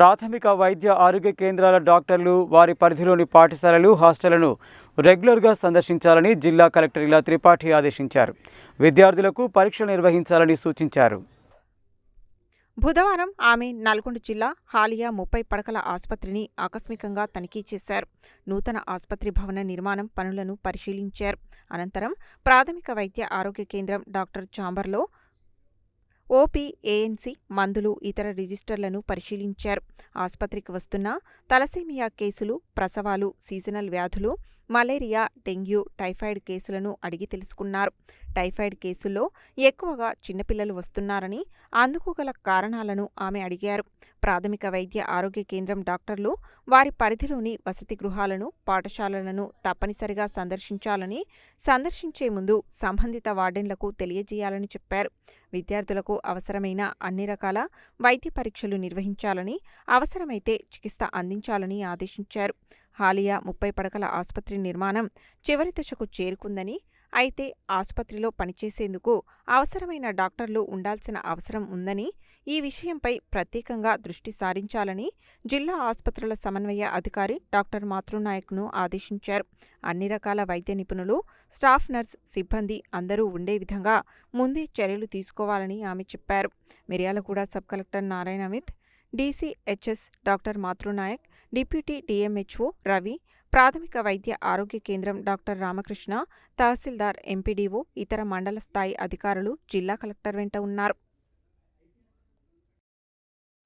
ప్రాథమిక వైద్య ఆరోగ్య కేంద్రాల డాక్టర్లు వారి పరిధిలోని పాఠశాలలు హాస్టళ్ళను రెగ్యులర్గా సందర్శించాలని జిల్లా కలెక్టర్ ఇలా త్రిపాఠి ఆదేశించారు. విద్యార్థులకు పరీక్షలు నిర్వహించాలని సూచించారు. బుధవారం ఆమె నల్గొండ జిల్లా హాలియా ముప్పై పడకల ఆసుపత్రిని ఆకస్మికంగా తనిఖీ చేశారు. నూతన ఆసుపత్రి భవన నిర్మాణం పనులను పరిశీలించారు. అనంతరం ప్రాథమిక వైద్య ఆరోగ్య కేంద్రం డాక్టర్ చాంబర్లో ఓపీ ఏఎన్సీ మందులు ఇతర రిజిస్టర్లను పరిశీలించారు. ఆసుపత్రికి వస్తున్న తలసేమియా కేసులు ప్రసవాలు సీజనల్ వ్యాధులు మలేరియా డెంగ్యూ టైఫాయిడ్ కేసులను అడిగి తెలుసుకున్నారు. టైఫాయిడ్ కేసుల్లో ఎక్కువగా చిన్నపిల్లలు వస్తున్నారని అందుకు గల కారణాలను ఆమె అడిగారు. ప్రాథమిక వైద్య ఆరోగ్య కేంద్రం డాక్టర్లు వారి పరిధిలోని వసతి గృహాలను పాఠశాలలను తప్పనిసరిగా సందర్శించాలని సందర్శించే ముందు సంబంధిత వార్డెన్లకు తెలియజేయాలని చెప్పారు. విద్యార్థులకు అవసరమైన అన్ని రకాల వైద్య పరీక్షలు నిర్వహించాలని అవసరమైతే చికిత్స అందించాలని ఆదేశించారు. హాలియా ముప్పై పడకల ఆసుపత్రి నిర్మాణం చివరి దశకు చేరుకుందని అయితే ఆసుపత్రిలో పనిచేసేందుకు అవసరమైన డాక్టర్లు ఉండాల్సిన అవసరం ఉందని ఈ విషయంపై ప్రత్యేకంగా దృష్టి సారించాలని జిల్లా ఆసుపత్రుల సమన్వయ అధికారి డాక్టర్ మాతృనాయక్ను ఆదేశించారు. అన్ని రకాల వైద్య నిపుణులు స్టాఫ్ నర్స్ సిబ్బంది అందరూ ఉండే విధంగా ముందే చర్యలు తీసుకోవాలని ఆమె చెప్పారు. Miryalaguda sub collector Narayana Amit DCHS doctor Matrunaik deputy DMHO Ravi ప్రాథమిక వైద్య ఆరోగ్య కేంద్రం డాక్టర్ రామకృష్ణ తహసీల్దార్ ఎంపీడీఓ ఇతర మండల స్థాయి అధికారులు జిల్లా కలెక్టర్ వెంట ఉన్నారు.